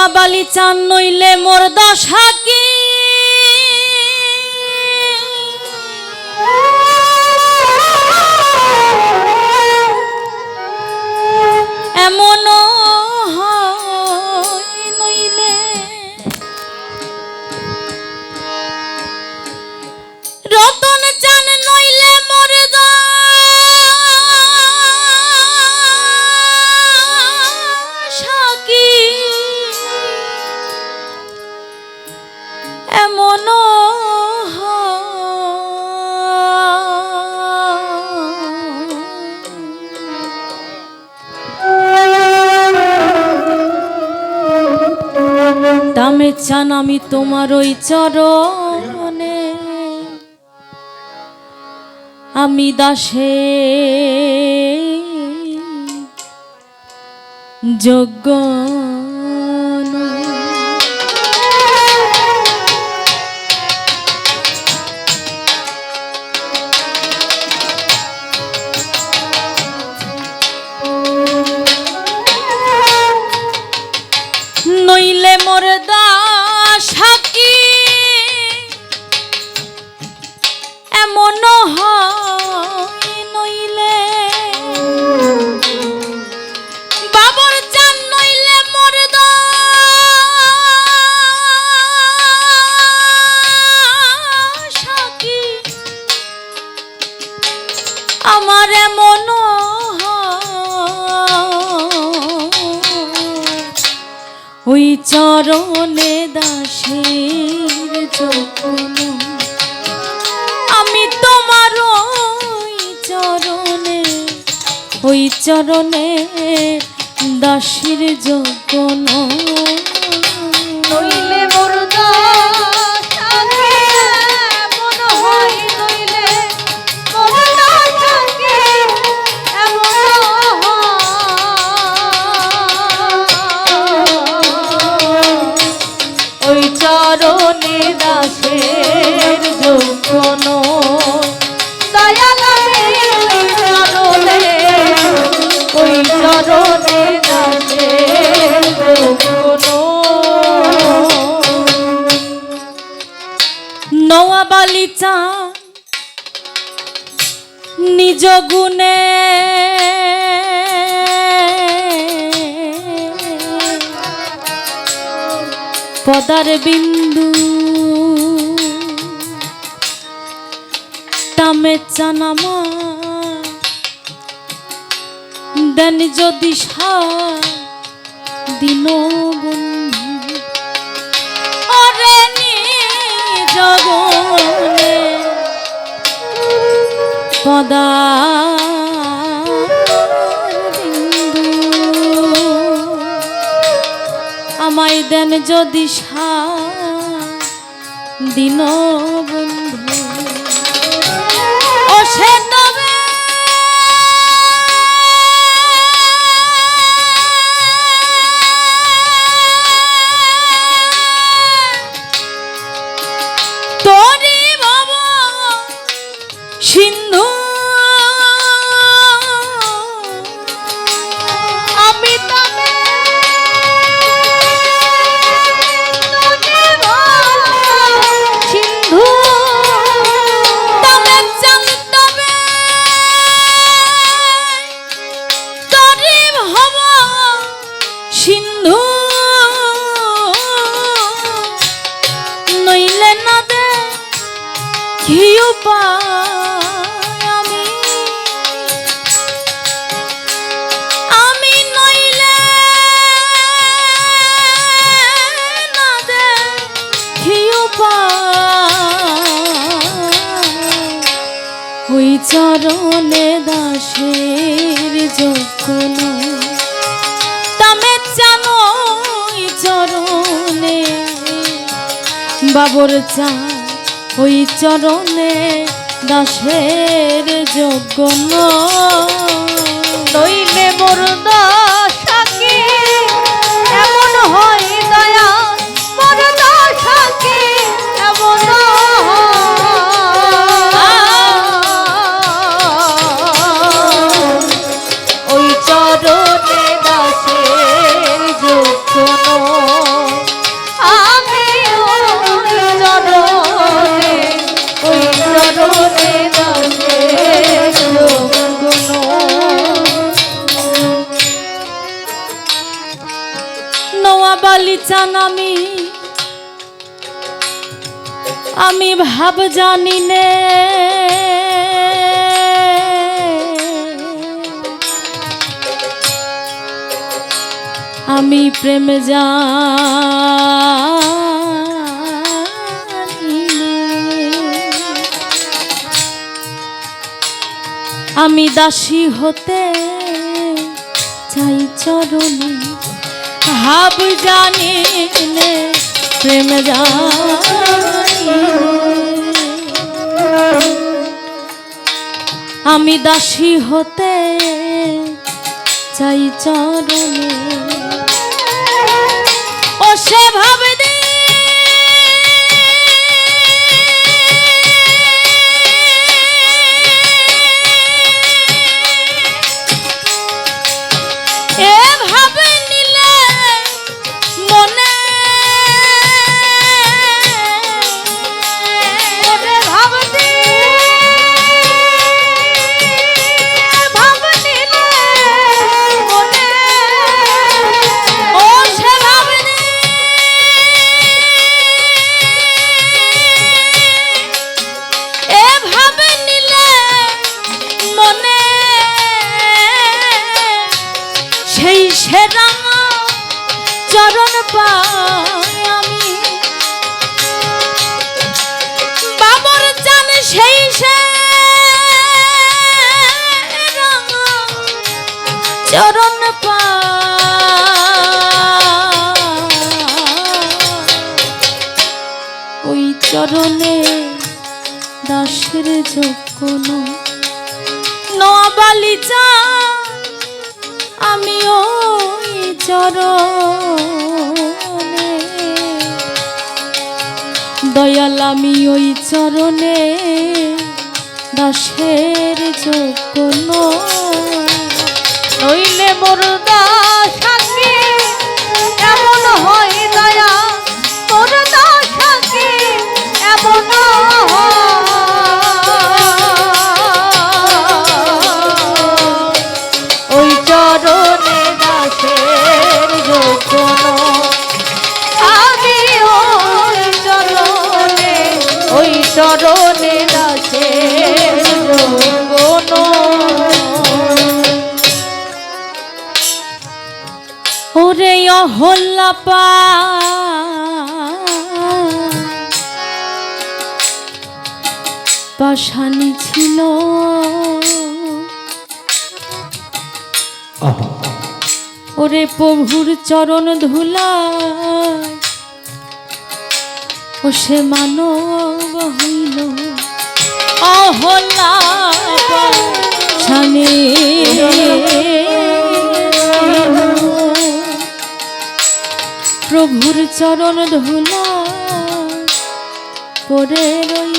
নোয়াবালি চান নইলে মোর দশা কি? চান আমি তোমার ওই চরণে। আমি দাসে। যোগ্য ওই চরণে দাসির যোগ্য নইলে চা নিজ গুণে পদার বিন্দু তামে চানামা দেন যদি সা দিন বন্ধু পদা আমায় দেন যদি সা দিন। ওই চরণে দাসের যখন তামে জানো ওই চরণে বাবর চা ওই চরণে দাসের যোগ্য নইলে মোর দশাকে নোয়াবালি চান আমি ভাব জানি নে। আমি প্রেম জানি আমি দাসী হতে চাই চরণে। ভাব জানি প্রেম আমি দাসী হতে চাই চরণে। ও সে ভাবে চরণ আমি। বাবর জান সেই সে চরণ ওই চরণে দাসের যোগ্য নবালি চা চরণে। দয়াল আমি ওই চরণে দাসের যোগ্য নইলে মোর দাসাকে ওরে অহল্লা পা। পাশানি ছিল। ওরে প্রভুর চরণ ধুলা। ও সে মানব হইল। অহল্লা চরণ ধুলা পরে রইল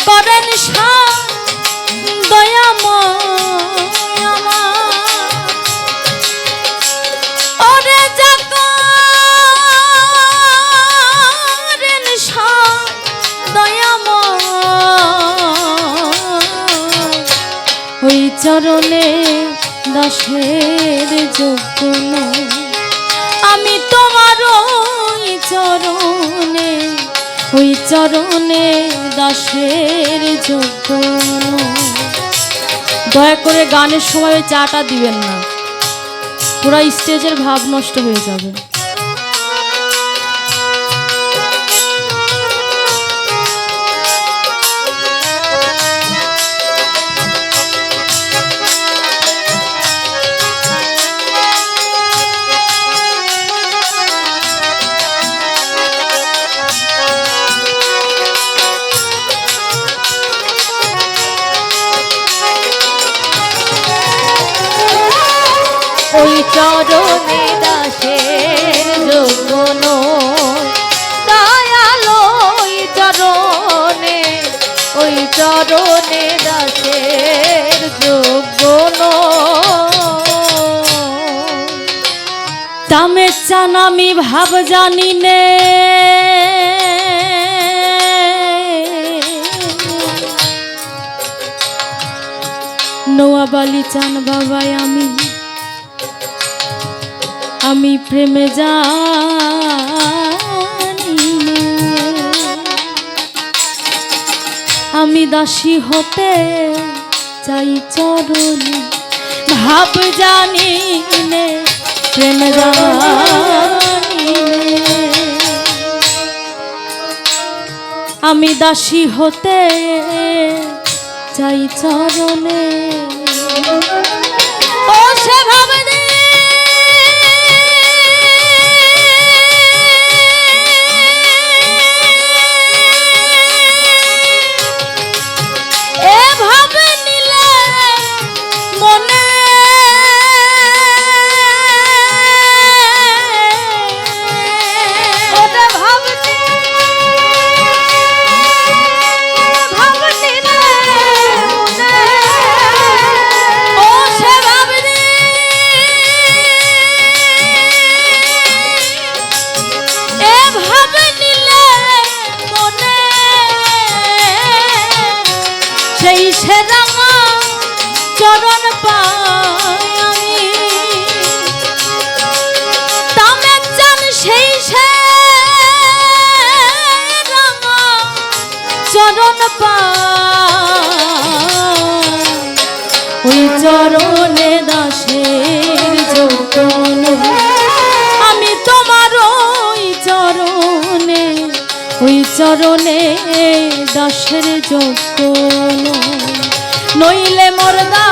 করেন আমার ওরে দয়াময় ওই চরণে দাসের যোগ্য আমি তোমার ওই চরণে ওই চরণে দাসের যোগ্য দয়া করে গানের সময় চাটা দিবেন না। পুরা স্টেজের ভাব নষ্ট হয়ে যাবে। চরণে দাসের নয়। তামে চান আমি ভাব জানি নে নোয়াবালি চান বাবাই আমি আমি প্রেমে জানি আমি দাসী হতে চাই চরণে ভাব জানি প্রেম আমি দাসী হতে চাই চরণে। চরণ পাই চরণে দাসের যতন আমি তোমার ওই চরণে ওই চরণে দাসের যতন নইলে মরদা সাক্ষী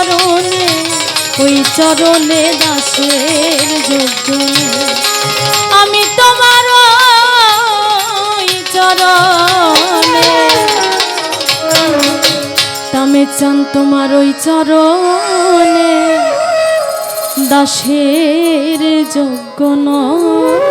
চরণে, ওই চরণে দাসের যোগ্য আমি তোমার চরণে। তামে চান তোমার ওই চরণে, দাসের যোগ্য নয়।